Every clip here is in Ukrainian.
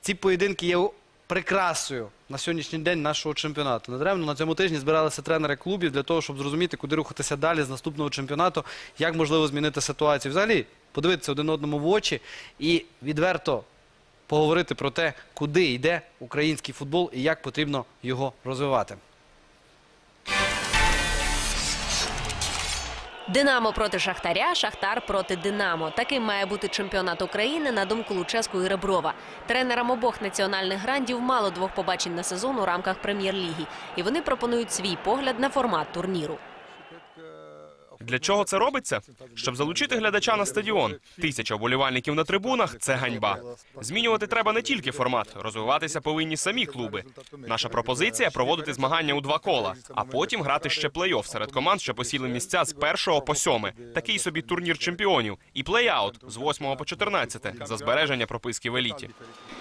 ці поєдинки є прикрасою на сьогоднішній день нашого чемпіонату. Недаремно на цьому тижні збиралися тренери клубів для того, щоб зрозуміти, куди рухатися далі з наступного чемпіонату, як можливо змінити ситуацію. Взагалі, подивитися один одному в очі і відверто поговорити про те, куди йде український футбол і як потрібно його розвивати. Динамо проти Шахтаря, Шахтар проти Динамо. Таким має бути чемпіонат України на думку Луческу і Реброва. Тренерам обох національних грандів мало двох побачень на сезон у рамках прем'єр-ліги, і вони пропонують свій погляд на формат турніру. Для чого це робиться? Щоб залучити глядача на стадіон. Тисяча вболівальників на трибунах це ганьба. Змінювати треба не тільки формат, розвиватися повинні самі клуби. Наша пропозиція проводити змагання у два кола, а потім грати ще плей-офф серед команд, що посіли місця з першого по сьоме. Такий собі турнір чемпіонів і плей-аут з 8 по 14 за збереження прописки в еліті.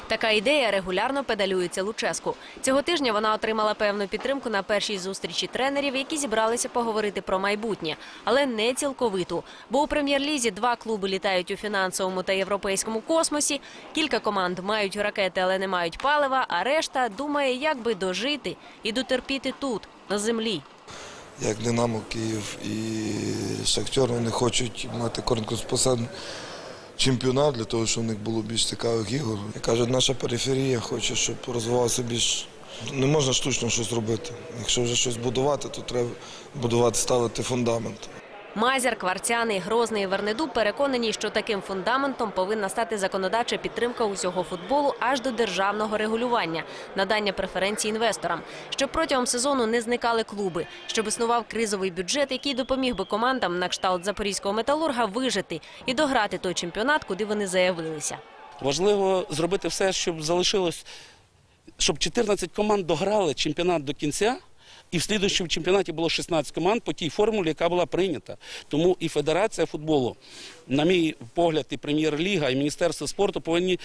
Така ідея регулярно педалюється Луческу. Цього тижня вона отримала певну підтримку на першій зустрічі тренерів, які зібралися поговорити про майбутнє, але не цілковиту. Бо у прем'єр-лізі два клуби літають у фінансовому та європейському космосі. Кілька команд мають ракети, але не мають палива. А решта думає, як би дожити і дотерпіти тут, на землі. як Динамо Київ і Шахтер, вони хочуть мати конкурентоспособний чемпіонат для того, щоб у них було більш цікавих ігор. Я кажу, наша периферія хоче, щоб розвивався більш. Не можна штучно щось робити. Якщо вже щось будувати, то треба будувати, ставити фундамент. Мазяр, Кварцяний, Грозний і Вернедуб переконані, що таким фундаментом повинна стати законодавча підтримка усього футболу аж до державного регулювання, надання преференцій інвесторам, щоб протягом сезону не зникали клуби, щоб існував кризовий бюджет, який допоміг би командам на кшталт запорізького металурга вижити і дограти той чемпіонат, куди вони заявилися. Важливо зробити все, щоб залишилось, щоб 14 команд дограли чемпіонат до кінця. І в слідуючому чемпіонаті було 16 команд по тій формулі, яка була прийнята. Тому і Федерація футболу, на мій погляд, і прем'єр-ліга, і Міністерство спорту повинні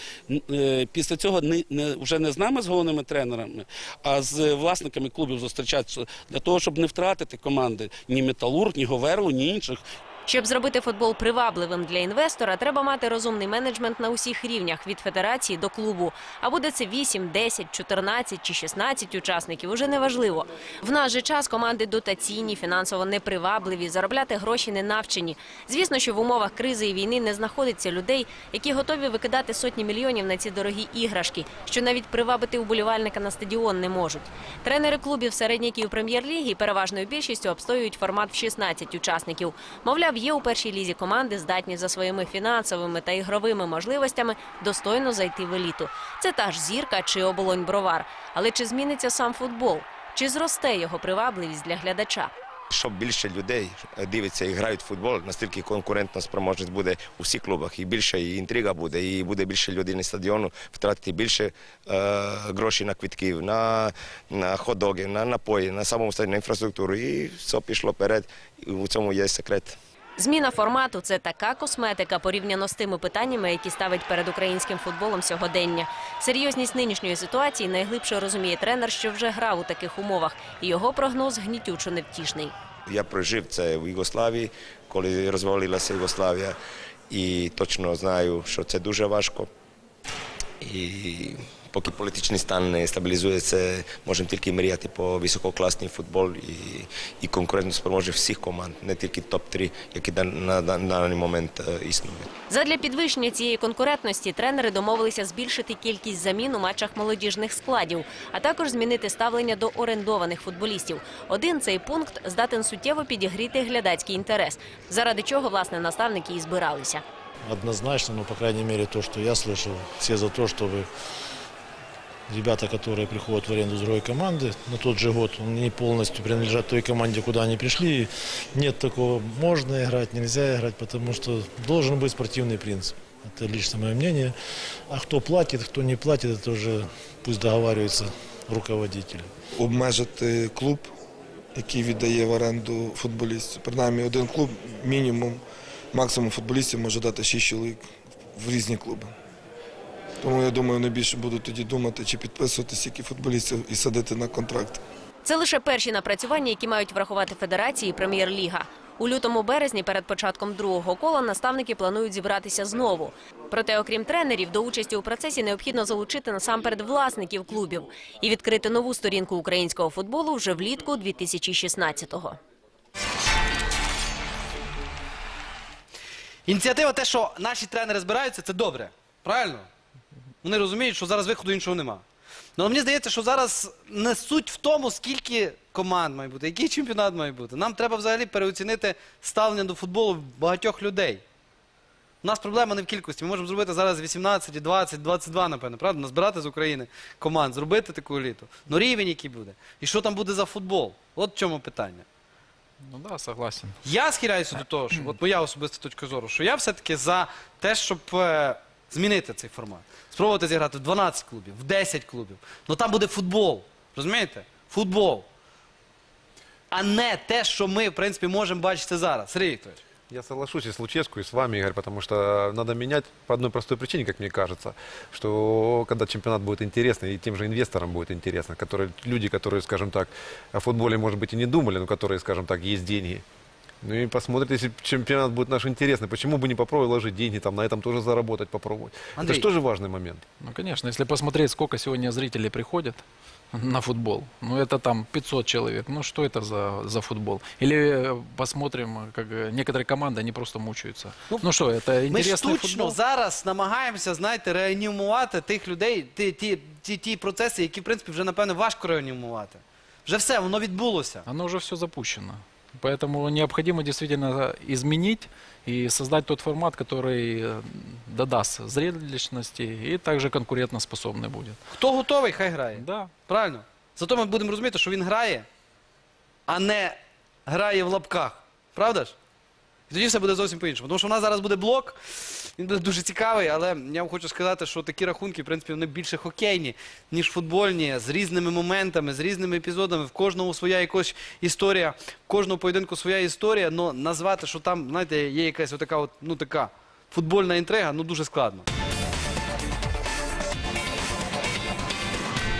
е, після цього не, не, вже не з нами, з головними тренерами, а з власниками клубів зустрічатися для того, щоб не втратити команди ні Металург, ні Говерлу, ні інших. Щоб зробити футбол привабливим для інвестора, треба мати розумний менеджмент на усіх рівнях від федерації до клубу. А буде це 8, 10, 14 чи 16 учасників, уже не важливо. В наш же час команди дотаційні, фінансово непривабливі, заробляти гроші не навчені. Звісно, що в умовах кризи і війни не знаходиться людей, які готові викидати сотні мільйонів на ці дорогі іграшки, що навіть привабити уболівальника на стадіон не можуть. Тренери клубів середняків прем'єр-ліги переважною більшістю обстоюють формат в 16 учасників. Мовляв, є у першій лізі команди, здатні за своїми фінансовими та ігровими можливостями достойно зайти в еліту. Це та ж зірка чи оболонь бровар. Але чи зміниться сам футбол? Чи зросте його привабливість для глядача? щоб більше людей дивиться і грають в футбол, настільки конкурентна спроможність буде у всіх клубах, і більше і інтрига буде, і буде більше людей на стадіону, втратити більше е, грошей на квитків, на, на ходоги, на напої, на самому стадіоні, на інфраструктуру. І все пішло вперед. У цьому є секрет. Зміна формату це така косметика порівняно з тими питаннями, які ставить перед українським футболом сьогодення. Серйозність нинішньої ситуації найглибше розуміє тренер, що вже грав у таких умовах, і його прогноз гнітючо невтішний. Я прожив це в Югославії, коли розвалилася Югославія, і точно знаю, що це дуже важко. І поки політичний стан не стабілізується, можемо тільки мріяти по висококласній футбол і, і конкурентно спроможні всіх команд, не тільки топ-3, які на, на, на даний момент існують. Задля підвищення цієї конкурентності тренери домовилися збільшити кількість замін у матчах молодіжних складів, а також змінити ставлення до орендованих футболістів. Один цей пункт здатен суттєво підігріти глядацький інтерес, заради чого власне наставники і збиралися однозначно, но, по крайней мере, то, что я слышал, все за то, чтобы ребята, которые приходят в аренду с другой команды на тот же год, они полностью принадлежат той команде, куда они пришли. Нет такого, можно играть, нельзя играть, потому что должен быть спортивный принцип. Это лично мое мнение. А кто платит, кто не платит, это уже пусть договариваются руководители. Обмежити клуб, який віддає в оренду футболістів. Принаймні один клуб, мінімум, максимум футболістів може дати 6 чоловік в різні клуби. Тому я думаю, вони більше будуть тоді думати, чи підписувати стільки футболістів і садити на контракт. Це лише перші напрацювання, які мають врахувати федерації і прем'єр-ліга. У лютому-березні перед початком другого кола наставники планують зібратися знову. Проте, окрім тренерів, до участі у процесі необхідно залучити насамперед власників клубів і відкрити нову сторінку українського футболу вже влітку 2016-го. Ініціатива, те, що наші тренери збираються, це добре. Правильно? Вони розуміють, що зараз виходу іншого нема. Ну, але мені здається, що зараз не суть в тому, скільки команд має бути, який чемпіонат має бути. Нам треба взагалі переоцінити ставлення до футболу багатьох людей. У нас проблема не в кількості. Ми можемо зробити зараз 18, 20, 22, напевно, правда? Назбирати з України команд, зробити таку еліту. Ну рівень який буде. І що там буде за футбол? От в чому питання. Ну да, согласен. Я схиляюся до того, що от моя особиста точка зору, що я все-таки за те, щоб е, змінити цей формат. Спробувати зіграти в 12 клубів, в 10 клубів. Ну там буде футбол. Розумієте? Футбол. А не те, що ми, в принципі, можемо бачити зараз. Сергій Вікторович. Я соглашусь и с Луческу, и с вами, Игорь, потому что надо менять по одной простой причине, как мне кажется, что когда чемпионат будет интересный, и тем же инвесторам будет интересно, которые, люди, которые, скажем так, о футболе, может быть, и не думали, но которые, скажем так, есть деньги. Ну и посмотрят, если чемпионат будет наш интересный, почему бы не попробовать вложить деньги, там, на этом тоже заработать, попробовать. Андрей. Это же тоже важный момент. Ну, конечно, если посмотреть, сколько сегодня зрителей приходят на футбол, ну, это там 500 человек, ну, что это за, за футбол? Или э, посмотрим, как э, некоторые команды, они просто мучаются. Ну, Ну, что, это Ми интересный штучно футбол? зараз намагаємося, знаєте, реанімувати тих людей, ті, ті, ті, ті процеси, які, в принципі, вже, напевно, важко реанімувати. Вже все, воно відбулося. Оно уже все запущено. Поэтому необходимо действительно изменить и создать тот формат, который э, додаст зрелищности и также конкурентоспособный будет. Хто готовий, хай грає. Да, Правильно? Зато ми будемо розуміти, що він грає, а не грає в лапках. Правда ж? І тоді все буде зовсім по-іншому. Тому що в нас зараз буде блок, він дуже цікавий, але я вам хочу сказати, що такі рахунки, в принципі, вони більше хокейні, ніж футбольні, з різними моментами, з різними епізодами. В кожному своя якась історія, в кожного поєдинку своя історія. але назвати, що там, знаєте, є якась отака, от, ну така футбольна інтрига, ну дуже складно.